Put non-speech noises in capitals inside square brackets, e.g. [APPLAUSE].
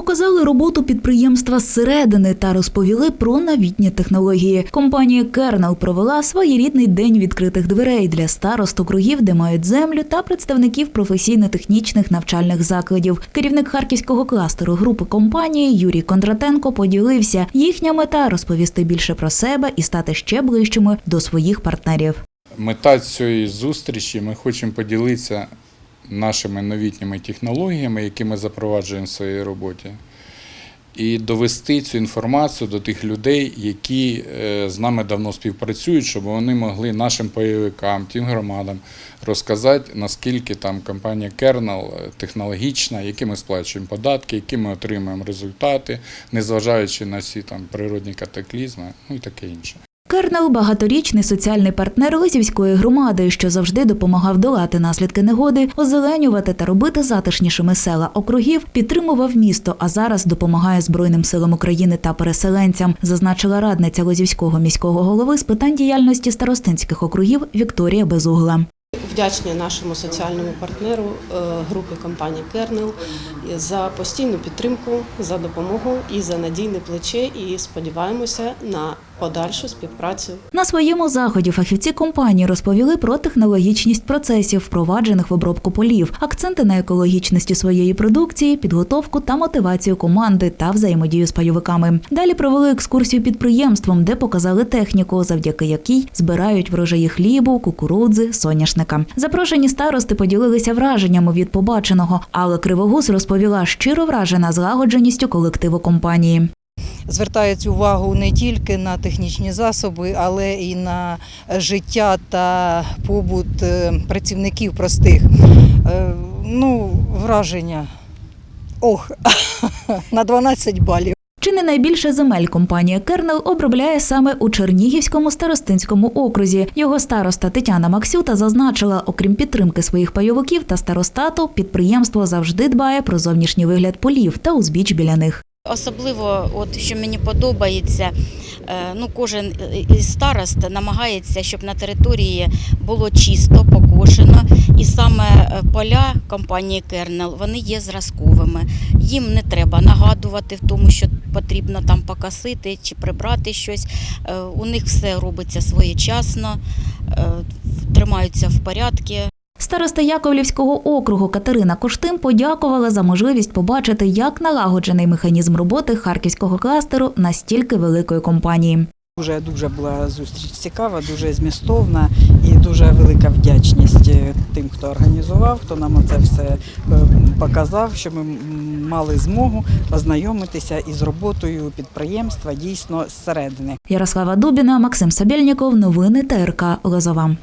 Показали роботу підприємства зсередини та розповіли про новітні технології. Компанія Кернел провела своєрідний день відкритих дверей для старост округів, де мають землю, та представників професійно-технічних навчальних закладів. Керівник харківського кластеру групи компанії Юрій Кондратенко поділився. Їхня мета розповісти більше про себе і стати ще ближчими до своїх партнерів. Мета цієї зустрічі ми хочемо поділитися нашими новітніми технологіями, які ми запроваджуємо в своїй роботі, і довести цю інформацію до тих людей, які е, з нами давно співпрацюють, щоб вони могли нашим пайовикам, тим громадам розказати, наскільки там компанія Kernel технологічна, які ми сплачуємо податки, які ми отримуємо результати, незважаючи на всі там природні катаклізми, ну і таке інше. Кернел багаторічний соціальний партнер Лисівської громади, що завжди допомагав долати наслідки негоди, озеленювати та робити затишнішими села округів, підтримував місто, а зараз допомагає Збройним силам України та переселенцям, зазначила радниця Лозівського міського голови з питань діяльності старостинських округів Вікторія Безугла. Вдячні нашому соціальному партнеру е, групи компанії Кернел за постійну підтримку, за допомогу і за надійне плече. І сподіваємося на подальшу співпрацю. На своєму заході фахівці компанії розповіли про технологічність процесів, впроваджених в обробку полів, акценти на екологічності своєї продукції, підготовку та мотивацію команди та взаємодію з пайовиками. Далі провели екскурсію підприємством, де показали техніку, завдяки якій збирають врожаї хлібу, кукурудзи, соняшника. Запрошені старости поділилися враженнями від побаченого, але Кривогус розповіла щиро вражена злагодженістю колективу компанії. звертають увагу не тільки на технічні засоби, але і на життя та побут е, працівників простих. Е, Ну, враження. Ох, [LAUGHS] на 12 балів. Найбільше земель компанія Кернел обробляє саме у Чернігівському старостинському окрузі. Його староста Тетяна Максюта зазначила, окрім підтримки своїх пайовиків та старостату, підприємство завжди дбає про зовнішній вигляд полів та узбіч біля них. Особливо, от що мені подобається, е, ну кожен із старост намагається, щоб на території було чисто, покошено, і саме е, поля компанії Кернел вони є зразковими. Їм не треба нагадувати в тому, що потрібно там покосити чи прибрати щось. Е, У них все робиться своєчасно, е, тримаються в порядку. Староста Яковлівського округу Катерина Коштим подякувала за можливість побачити, як налагоджений механізм роботи харківського кластеру настільки великої компанії. Дуже дуже була зустріч цікава, дуже змістовна і дуже велика вдячність е, тим, хто організував, хто нам це все е, показав, що ми мали змогу ознайомитися із роботою підприємства дійсно зсередини. Ярослава Дубіна, Максим Сабельніков, Новини ТРК Лозова.